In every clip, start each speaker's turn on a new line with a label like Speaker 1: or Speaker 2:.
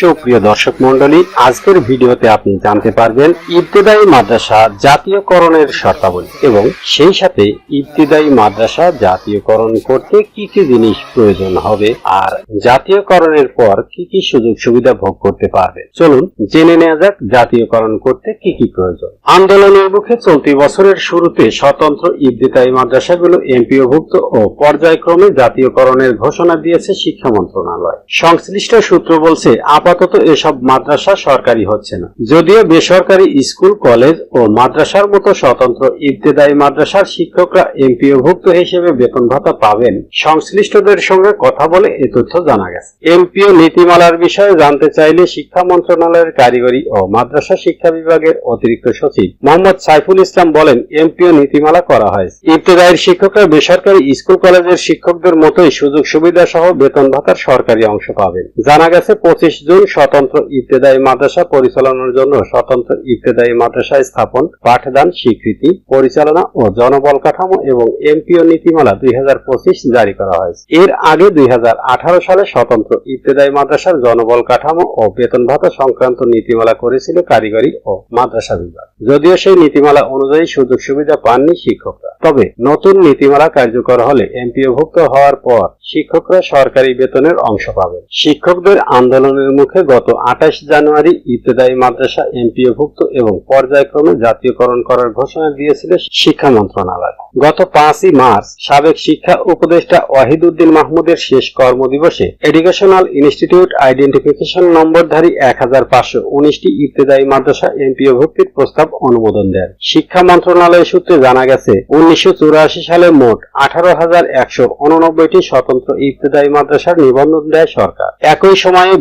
Speaker 1: সুপ্রিয় দর্শক মন্ডলী আজকের ভিডিওতে আপনি জানতে পারবেন ইবতেদায়ী মাদ্রাসা জাতীয়করণের শর্তাবলী এবং সেই সাথে ইবতেদায়ী মাদ্রাসা জাতীয়করণ করতে কি কি জিনিস প্রয়োজন হবে আর জাতীয়করণের পর কি কি সুযোগ সুবিধা ভোগ করতে পারবে চলুন জেনে নেওয়া যাক জাতীয়করণ করতে কি কি প্রয়োজন। আন্দোলনের মুখে চলতি বছরের শুরুতে স্বতন্ত্র ইবতেদায়ী মাদ্রাসাগুলো এমপিওভুক্ত ও পর্যায়ক্রমে জাতীয়করণের ঘোষণা দিয়েছে শিক্ষা মন্ত্রণালয়। সংশ্লিষ্ট সূত্র বলছে, আপাতত এসব মাদ্রাসা সরকারি হচ্ছে না। যদিও বেসরকারি স্কুল, কলেজ ও মাদ্রাসার মতো স্বতন্ত্র ইবতেদায়ী মাদ্রাসার শিক্ষকরা এমপিওভুক্ত হিসেবে বেতন ভাতা পাবেন, সংশ্লিষ্টদের সঙ্গে কথা বলে এ তথ্য জানা গেছে। এমপিও নীতিমালার বিষয়ে জানতে চাইলে শিক্ষা মন্ত্রণালয়ের কারিগরি ও মাদ্রাসা শিক্ষা বিভাগের অতিরিক্ত সচিব মোহাম্মদ সাইফুল ইসলাম বলেন, এমপিও নীতিমালা করা হয় ইবতেদায়ের শিক্ষকরা বেসরকারি স্কুল, কলেজের শিক্ষকদের মতোই সুযোগ সুবিধা সহ বেতন ভাতার সরকারি অংশ পাবেন। জানা গেছে, পঁচিশ জুন স্বতন্ত্র ইবতেদায়ী মাদ্রাসা পরিচালনার জন্য স্বতন্ত্র ইবতেদায়ী মাদ্রাসা স্থাপন, পাঠদান, স্বীকৃতি, পরিচালনা ও জনবল কাঠামো এবং এমপিও নীতিমালা দুই হাজার পঁচিশ জারি করা হয়েছে। এর আগে দুই হাজার আঠারো সালে স্বতন্ত্র ইবতেদায়ী মাদ্রাসার জনবল কাঠামো ও বেতন ভাতা সংক্রান্ত নীতিমালা করেছিল কারিগরি ও মাদ্রাসা বিভাগ। যদিও সেই নীতিমালা অনুযায়ী সুযোগ সুবিধা পাননি শিক্ষকরা। তবে নতুন নীতিমালা কার্যকর হলে এমপিওভুক্ত হওয়ার পর শিক্ষকরা সরকারি বেতনের অংশ পাবেন। শিক্ষকদের আন্দোলনের মুখে গত আঠাশ জানুয়ারি ইবতেদায়ী মাদ্রাসা এমপিওভুক্ত এবং পর্যায়ক্রমে জাতীয়করণ করার ঘোষণা দিয়েছিল শিক্ষা মন্ত্রণালয়। গত পাঁচই মার্চ সাবেক শিক্ষা উপদেষ্টা ওয়াহিদুদ্দিন মাহমুদের শেষ কর্মদিবসে এডুকেশনাল ইনস্টিটিউট আইডেন্টিফিকেশন নম্বরধারী এক হাজার পাঁচশো উনিশটি ইবতেদায়ী মাদ্রাসা এমপিও ভুক্তির প্রস্তাব অনুমোদন দেন। শিক্ষা মন্ত্রণালয় সূত্রে জানা গেছে, উনিশশো চুরাশি সালে মোট আঠারো হাজার একশো উননব্বইটি স্বতন্ত্র ইবতেদায়ী মাদ্রাসার নিবন্ধন দেয় সরকার। একই সময়ে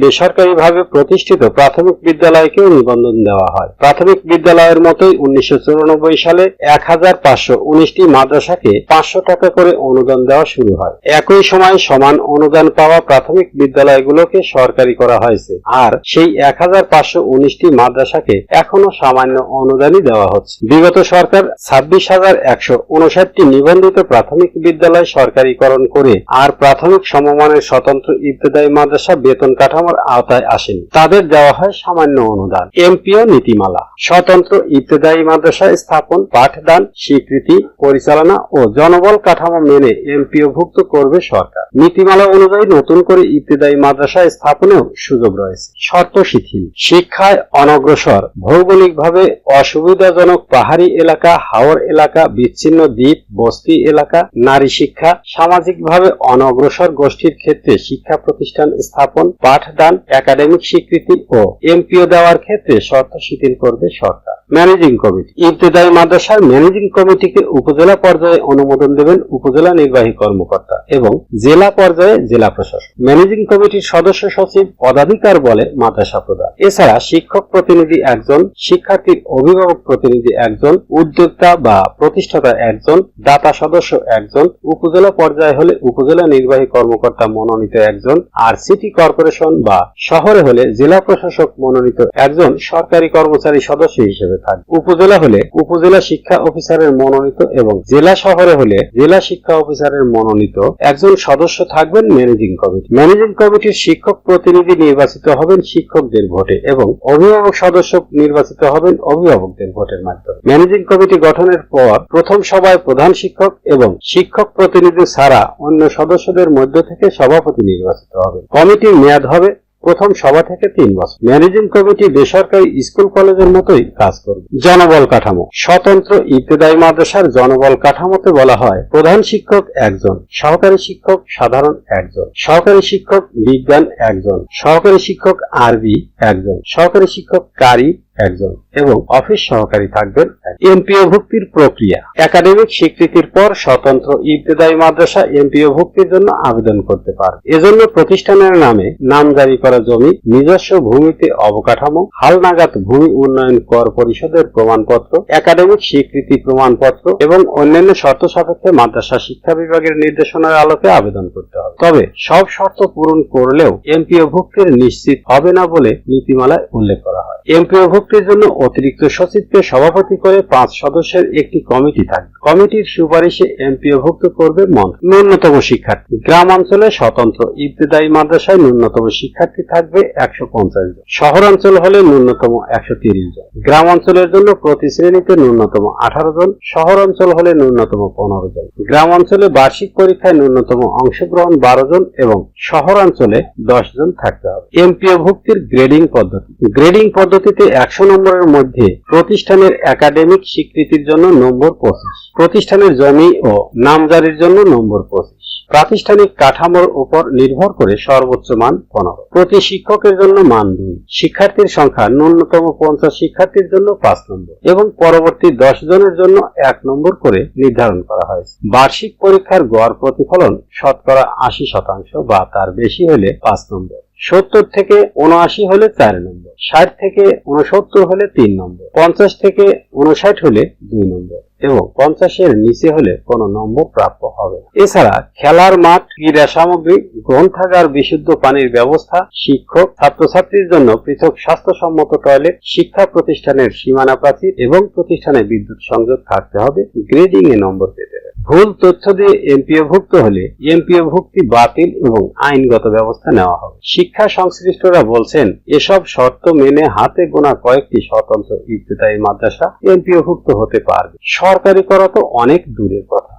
Speaker 1: বেসরকারিভাবে প্রতিষ্ঠিত প্রাথমিক বিদ্যালয়কেও নিবন্ধন দেওয়া হয়। প্রাথমিক বিদ্যালয়ের মতোই উনিশশো চুরানব্বই সালে এক হাজার পাঁচশো উনিশটি মাদ্রাসাকে পাঁচশো টাকা করে অনুদান দেওয়া শুরু হয়। একই সময়ে সমান অনুদান পাওয়া প্রাথমিক বিদ্যালয়গুলোকে সরকারি করা হয়েছে। আর সেই এক হাজার পাঁচশো উনিশটি মাদ্রাসাকে এখনও সামান্য অনুদানই দেওয়া হচ্ছে। বিগত সরকার ছাব্বিশ হাজার একশো উনষাটটি নিবন্ধিত প্রাথমিক বিদ্যালয় সরকারিকরণ করে আর প্রাথমিক সমমানের স্বতন্ত্র ইবতেদায়ী মাদ্রাসা বেতন কাঠামোর আওতায় আসেনি। তাদের দেওয়া হয় সামান্য অনুদান। এমপিও নীতিমালা। স্বতন্ত্র ইবতেদায়ী মাদ্রাসা স্থাপন, পাঠদান, স্বীকৃতি, পরিচালনা ও জনবল কাঠামো মেনে এমপিও ভুক্ত করবে সরকার। নীতিমালা অনুযায়ী নতুন করে ইবতেদায়ী মাদ্রাসা স্থাপনেও সুযোগ রয়েছে। শর্ত শিথিল। শিক্ষায় অনগ্রসর। ভৌগোলিকভাবে অসুবিধাজনক পাহাড়ি এলাকা, হাওর এলাকা, বিচ্ছিন্ন দ্বীপ, বস্তি এলাকা, নারী শিক্ষা, সামাজিকভাবে অনগ্রসর গোষ্ঠীর ক্ষেত্রে শিক্ষা প্রতিষ্ঠান স্থাপন, পাঠদান একাডেমিক স্বীকৃতি ও এমপিও দেওয়ার ক্ষেত্রে শর্ত শিথিল করবে সরকার। Managing committee. ইবতেদায়ী মাদ্রাসার ম্যানেজিং কমিটিকে উপজেলা পর্যায়ে অনুমোদন দেবেন উপজেলা নির্বাহী কর্মকর্তা এবং জেলা পর্যায়ে জেলা প্রশাসক। ম্যানেজিং কমিটির সদস্য সচিব পদাধিকার বলে মাদ্রাসা প্রদান এছাড়া শিক্ষক প্রতিনিধি একজন, শিক্ষার্থীর অভিভাবক প্রতিনিধি একজন, উদ্যোক্তা বা প্রতিষ্ঠাতা একজন, দাতা সদস্য একজন, উপজেলা পর্যায়ে হলে উপজেলা নির্বাহী কর্মকর্তা মনোনীত একজন, আর সিটি কর্পোরেশন বা শহরে হলে জেলা প্রশাসক মনোনীত একজন সরকারি কর্মচারী সদস্য হিসেবে থাকবে। উপজেলা হলে উপজেলা শিক্ষা অফিসারের মনোনীত এবং জেলা শহরে হলে জেলা শিক্ষা অফিসারের মনোনীত একজন সদস্য থাকবেন ম্যানেজিং কমিটি। ম্যানেজিং কমিটির শিক্ষক প্রতিনিধি নির্বাচিত হবেন শিক্ষকদের ভোটে এবং অভিভাবক সদস্য নির্বাচিত হবেন অভিভাবকদের ভোটের মাধ্যমে। ম্যানেজিং কমিটি গঠনের পর প্রথম সভায় প্রধান শিক্ষক এবং শিক্ষক প্রতিনিধি ছাড়া অন্য সদস্যদের মধ্য থেকে সভাপতি নির্বাচিত হবে কমিটির মেয়াদ হবে প্রথম সভা থেকে তিন বছর। ম্যানেজিং কমিটি বেসরকারি স্কুল কলেজের মতোই কাজ করবে। জনবল কাঠামো। স্বতন্ত্র ইবতেদায়ী মাদ্রাসার জনবল কাঠামোতে বলা হয়, প্রধান শিক্ষক একজন, সহকারী শিক্ষক সাধারণ একজন, সহকারী শিক্ষক বিজ্ঞান একজন, সহকারী শিক্ষক আরবি একজন, সহকারী শিক্ষক কারি একজন। এবং অফিস সহকারী থাকবেন এমপিও ভুক্তির প্রক্রিয়া। একাডেমিক স্বীকৃতির পর স্বতন্ত্র ইবতেদায়ী মাদ্রাসা এমপিও ভুক্তির জন্য আবেদন করতে পারে এজন্য প্রতিষ্ঠানের নামে নামজারি করা জমি, নিজস্ব ভূমিতে অবকাঠামো, হালনাগাদ ভূমি উন্নয়ন কর পরিষদের প্রমাণপত্র, একাডেমিক স্বীকৃতি প্রমাণপত্র এবং অন্যান্য শর্ত সাপেক্ষে মাদ্রাসা শিক্ষা বিভাগের নির্দেশনার আলোকে আবেদন করতে হবে। তবে সব শর্ত পূরণ করলেও এমপিও ভুক্তির নিশ্চিত হবে না বলে নীতিমালায় উল্লেখ করা হয়। এমপিও ভুক্তির জন্য অতিরিক্ত সচিবকে সভাপতি করে পাঁচ সদস্যের একটি কমিটি থাকবে কমিটির সুপারিশে এমপিও ভুক্ত করবে মন্ত্রী। ন্যূনতম শিক্ষার্থী। গ্রাম অঞ্চলে স্বতন্ত্র ইবতেদায়ী মাদ্রাসায় ন্যূনতম শিক্ষার্থী থাকবে একশো পঞ্চাশ জন। শহরাঞ্চল হলে ন্যূনতম একশো তিরিশ জন। গ্রাম অঞ্চলের জন্য প্রতি শ্রেণীতে ন্যূনতম আঠারো জন। শহর অঞ্চল হলে ন্যূনতম পনেরো জন। গ্রাম অঞ্চলে বার্ষিক পরীক্ষায় ন্যূনতম অংশগ্রহণ বারো জন এবং শহরাঞ্চলে দশ জন থাকতে হবে। এমপিও ভুক্তির গ্রেডিং পদ্ধতি। গ্রেডিং পদ্ধতিতে একশো নম্বরের মধ্যে প্রতিষ্ঠানের একাডেমিক স্বীকৃতির জন্য নম্বর পঁচিশ, প্রতিষ্ঠানের জমি ও নামজারির জন্য নম্বর পঁচিশ, প্রাতিষ্ঠানিক কাঠামোর উপর নির্ভর করে সর্বোচ্চ মান পনেরো, প্রতি শিক্ষকের জন্য মান দুই, শিক্ষার্থীর সংখ্যা ন্যূনতম পঞ্চাশ শিক্ষার্থীর জন্য পাঁচ নম্বর এবং পরবর্তী দশ জনের জন্য এক নম্বর করে নির্ধারণ করা হয়েছে। বার্ষিক পরীক্ষার গড় প্রতিফলন শতকরা আশি শতাংশ বা তার বেশি হলে পাঁচ নম্বর। সত্তর থেকে উনআশি হলে চার নম্বর, ষাট থেকে উনসত্তর হলে তিন নম্বর, পঞ্চাশ থেকে উনষাট হলে দুই নম্বর এবং পঞ্চাশের নিচে হলে কোনো নম্বর প্রাপ্য হবে এছাড়া খেলার মাঠ, ক্রীড়া সামগ্রী, গ্রন্থাগার, বিশুদ্ধ পানির ব্যবস্থা, শিক্ষক, ছাত্রছাত্রীর জন্য পৃথক স্বাস্থ্যসম্মত টয়লেট, শিক্ষা প্রতিষ্ঠানের সীমানা প্রাচীর এবং প্রতিষ্ঠানে বিদ্যুৎ সংযোগ থাকতে হবে গ্রেডিং এ নম্বর পেতে হবে। ভুল তথ্য দিয়ে এমপিও ভুক্ত হলে এমপিও ভুক্তি বাতিল এবং আইনগত ব্যবস্থা নেওয়া হবে। শিক্ষা সংশ্লিষ্টরা বলছেন, এসব শর্ত মেনে হাতে গোনা কয়েকটি স্বতন্ত্র ইবতেদায়ী মাদ্রাসা এমপিও ভুক্ত হতে পারবে। সরকারি করা তো অনেক দূরের কথা।